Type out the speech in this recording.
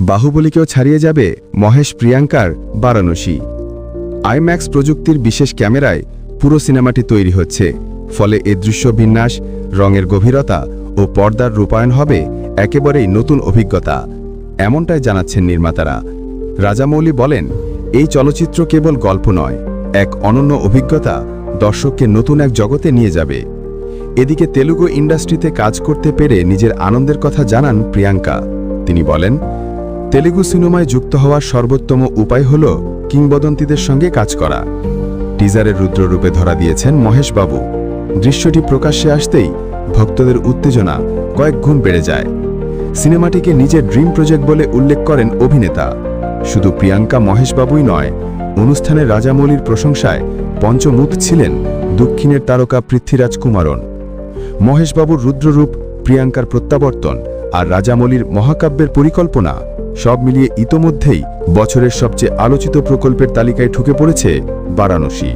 বাহুবলীকেও ছাড়িয়ে যাবে মহেশ প্রিয়াঙ্কার বারাণসী। আইম্যাক্স প্রযুক্তির বিশেষ ক্যামেরায় পুরো সিনেমাটি তৈরি হচ্ছে। ফলে এ দৃশ্য বিন্যাস, রঙের গভীরতা ও পর্দার রূপায়ণ হবে একেবারেই নতুন অভিজ্ঞতা, এমনটাই জানাচ্ছেন নির্মাতারা। রাজামৌলি বলেন, এই চলচ্চিত্র কেবল গল্প নয়, এক অনন্য অভিজ্ঞতা দর্শককে নতুন এক জগতে নিয়ে যাবে। এদিকে তেলুগু ইন্ডাস্ট্রিতে কাজ করতে পেরে নিজের আনন্দের কথা জানান প্রিয়াঙ্কা। তিনি বলেন তেলুগু সিনেমায় যুক্ত হওয়ার সর্বোত্তম উপায় হল কিংবদন্তিদের সঙ্গে কাজ করা। টিজারের রুদ্ররূপে ধরা দিয়েছেন মহেশবাবু। দৃশ্যটি প্রকাশ্যে আসতেই ভক্তদের উত্তেজনা কয়েক গুণ বেড়ে যায়। সিনেমাটিকে নিজের ড্রিম প্রজেক্ট বলে উল্লেখ করেন অভিনেতা। শুধু প্রিয়াঙ্কা মহেশবাবুই নয়, অনুষ্ঠানে রাজামৌলির প্রশংসায় পঞ্চমুখ ছিলেন দক্ষিণের তারকা পৃথ্বীরাজ কুমারন। মহেশবাবুর রুদ্ররূপ, প্রিয়াঙ্কার প্রত্যাবর্তন আর রাজামৌলির মহাকাব্যের পরিকল্পনা সব মিলিয়ে ইতোমধ্যেই বছরের সবচেয়ে আলোচিত প্রকল্পের তালিকায় ঢুকে পড়েছে বারাণসী।